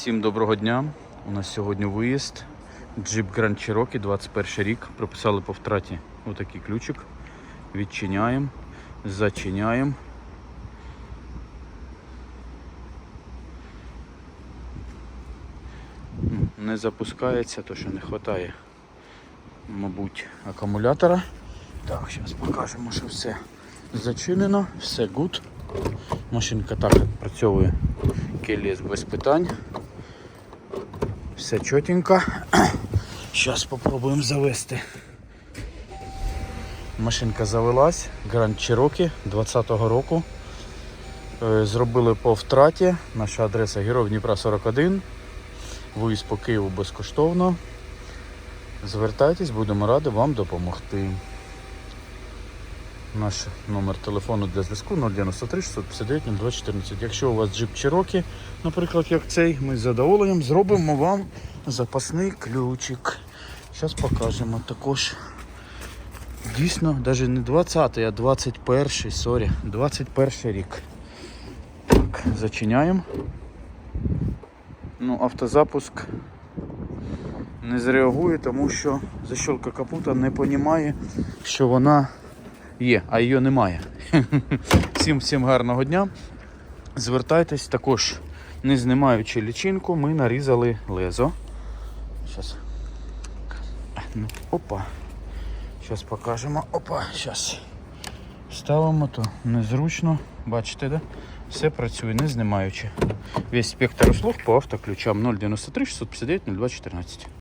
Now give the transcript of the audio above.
Всім доброго дня. У нас сьогодні виїзд. Jeep Grand Cherokee 21 рік. Прописали по втраті отакий ключик. Відчиняємо, зачиняємо. Ну, Не запускається, то що не вистачає, мабуть, акумулятора. Так, зараз покажемо, що все зачинено, все good. Машинка так працьовує келіс без питань. Все чотенько. Зараз спробуємо завести. Машинка завелась, Grand Cherokee 20-го року. Е, Зробили по втраті. Наша адреса Герой Дніпра 41. Виїзд по Києву безкоштовно. Звертайтесь, будемо раді вам допомогти. Наш номер телефону для зв'язку 093 659 0214. Якщо у вас джип Cherokee, наприклад, як цей, ми з задоволенням зробимо вам запасний ключик. Зараз покажемо також. Дійсно, навіть не 20, а 21, сорі, 21 рік. Так, зачиняємо. Ну, автозапуск не зреагує, тому що защолка капута не розуміє, що вона є, а її немає. Всім всім гарного дня. Звертайтесь також, не знімаючи лічинку, ми нарізали лезо. Зараз. Ну, опа. Зараз покажемо. Опа, зараз. Ставимо то незручно. Бачите, да? Все працює, не знімаючи. Весь спектр услуг по автоключам 093 659 0214.